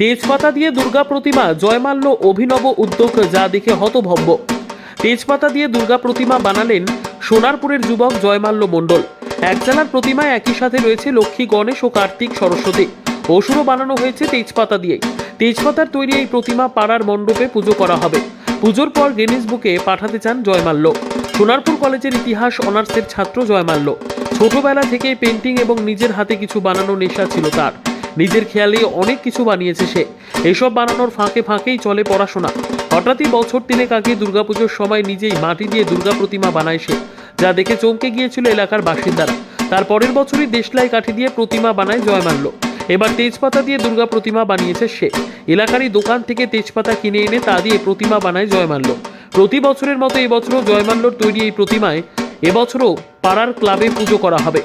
তেজপাতা দিয়ে দুর্গা প্রতিমা জয়মাল্য অভিনব উদ্যোগ যা দেখে হতভম্ব। তেজপাতা দিয়ে দুর্গা প্রতিমা বানালেন সোনারপুরের যুবক জয়মাল্য মণ্ডল। একজনের প্রতিমায় একই সাথে রয়েছে লক্ষ্মী, গণেশ ও কার্তিক সরস্বতী। অসুরও বানানো হয়েছে তেজপাতা দিয়ে তেজপাতার তৈরি এই প্রতিমা পাড়ার মণ্ডপে পুজো করা হবে। পুজোর পর গিনিস বুকে পাঠাতে চান জয়মাল্য। সোনারপুর কলেজের ইতিহাস অনার্সের ছাত্র জয়মাল্য। ছোটবেলা থেকে পেন্টিং এবং নিজের হাতে কিছু বানানো নেশা ছিল তার। নিজের খেয়ালে অনেক কিছু বানিয়েছে সে। এসব বানানোর ফাঁকে ফাঁকেই চলে পড়াশোনা। হঠাৎই বছর তিনেক আগে দুর্গাপুজোর সময় নিজেই মাটি দিয়ে দুর্গা প্রতিমা বানায় সে, যা দেখে চমকে গিয়েছিল এলাকার বাসিন্দারা। তার পরের বছরই দেশলাই কাঠি দিয়ে প্রতিমা বানায় জয় জয়মাল্য এবার তেজপাতা দিয়ে দুর্গা প্রতিমা বানিয়েছে সে। এলাকারই দোকান থেকে তেজপাতা কিনে এনে তা দিয়ে প্রতিমা বানায় জয় জয়মাল্য প্রতি বছরের মতো এবছরও জয়মাল্যর তৈরি এই প্রতিমায় এবছরও পাড়ার ক্লাবে পুজো করা হবে।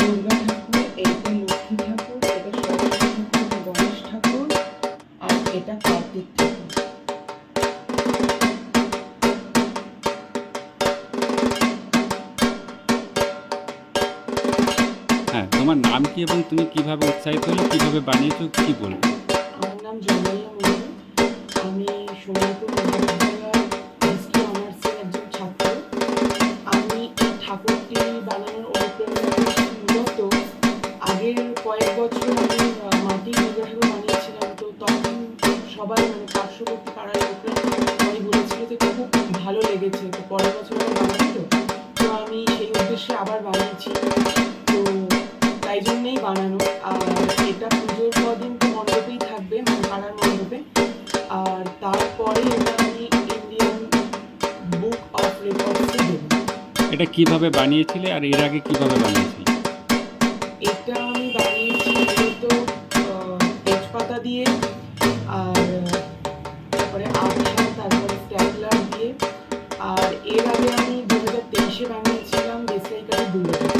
দুর্গা ঠাকুর আর এটা হ্যাঁ তোমার নাম কি এবং তুমি কীভাবে উৎসাহিত হলে, কীভাবে বানিয়েছো, কি বলবে? আমার নাম মন্ডল আমি সোনারপুর আগের কয়েক বছর আমি আহ, মাটির দুর্গা ঠাকুর বানিয়েছিলাম তো তখন সবাই মানে পার্শ্ববর্তী পাড়ার লোকরা সবাই বলেছিল যে খুব ভালো লেগেছে তো পরের বছর আমি তো। তো আমি সেই উদ্দেশ্যে আবার বানিয়েছি তো তাই জন্যেই বানানো। আর এটা পুজোর কদিন তো মণ্ডপেই থাকবে মানে পাড়ার মণ্ডপে। আর তারপরে এটা আমি ইন্ডিয়ান বুক অফ রেকর্ডসে দেবো। এটা কীভাবে বানিয়েছিলে আর এর আগে কীভাবে বানিয়েছিলে? এটা আমি বানিয়েছি মূলত তেজপাতা দিয়ে আর, তারপরে আঠা তারপরে স্ট্যাপলার দিয়ে। আর এর আগে আমি দু হাজার তেইশে বানিয়েছিলাম দেশলাই কাঠি দুর্গা